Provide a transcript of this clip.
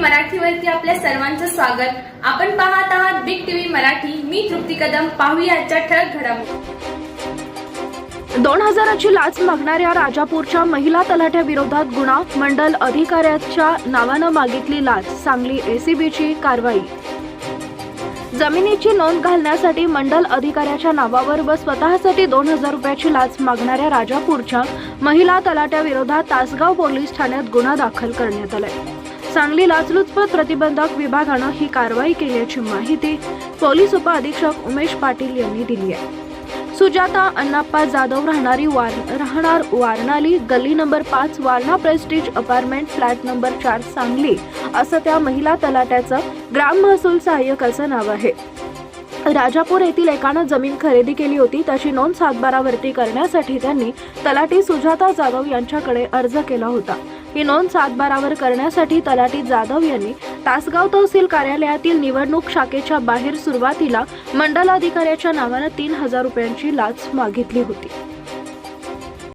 मराठीवरती आपल्या सर्वांचं स्वागत. आपण पाहत आहात बिग टीव्ही मराठी. मी तृप्ती कदम. पाहूया आजच्या ठळक घडामोडी. दोन हजाराची लाच मागणाऱ्या राजापूरच्या महिला तलाठ्या विरोधात गुन्हा मंडल अधिकाऱ्याच्या नावानं मागितली लाच सांगली एसीबीची कारवाई. जमिनीची नोंद घालण्यासाठी मंडल अधिकाऱ्याच्या नावावर व स्वतःसाठी दोन हजार रुपयाची लाच मागणाऱ्या राजापूरच्या महिला तलाट्याविरोधात तासगाव पोलीस ठाण्यात गुन्हा दाखल करण्यात आलाय. सांगली लाचलुचपत प्रतिबंधक विभागानं ही कारवाई केल्याची माहिती पोलीस उपअधीक्षक उमेश पाटील यांनी दिली आहे. सुजाता अण्णाप्पा जाधव राहणारी वार राहणार वारणाली गल्ली नंबर पाच Warna prestige apartment flat number चार सांगली. असं त्या महिला तलाट्याचं ग्राम महसूल सहाय्यकाचं नाव आहे. राजापूर येथील एकानं जमीन खरेदी केली होती. त्याची नोंद सातबारावरती करण्यासाठी त्यांनी तलाठी सुजाता जाधव यांच्याकडे अर्ज केला होता. ही नोंद सातबारावर करण्यासाठी तलाठी जाधव यांनी तासगाव तहसील कार्यालयातील निवडणूक शाखेच्या बाहेर सुरुवातीला मंडलाधिकाऱ्याच्या नावानं तीन हजार रुपयांची लाच मागितली होती.